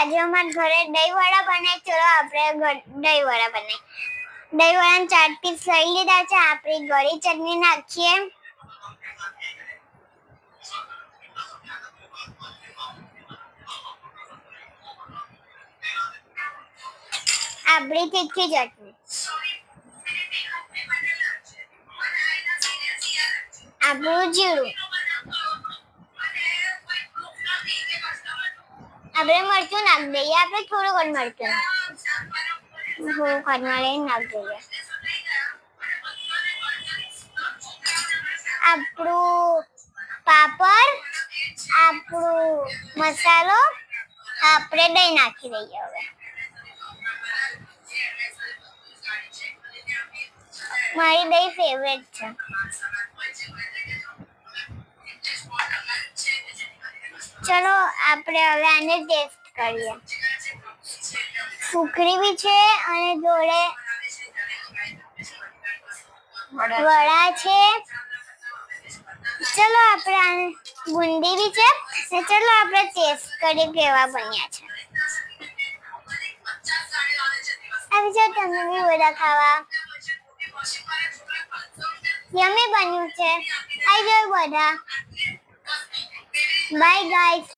આજે અમારા ઘરે દહીં વડા બને ચલો આપણે દહીં વડા બને દહીં વડા ચાર પીસ લઈ લીધા છે. આપણી ગળી ચટણી નાખીએ. આપણી તીખી ચટણી. આપણું જીરું. આપણે મરચું નાખ દઈએ આપણે થોડું ઘણું મરચું. થોડું ખટમાં લઈને નાખ દઈએ આપણું પાપડ, આપણું મસાલો આપણે દહીં નાખી દઈએ હવે. મારી દહીં ફેવરેટ છે. ચલો આપણે હવે આને ટેસ્ટ કરીએ. સુખરી બી છે અને જોડે વડા છે. ચલો આપણે આને બુંદી બી છે ને ચલો આપણે ટેસ્ટ કરીએ કેવા બન્યા છે. આવી જાઓ તમે બી બધા ખાવા. યમી બન્યું છે. આવી જાઓ બધા. bye guys.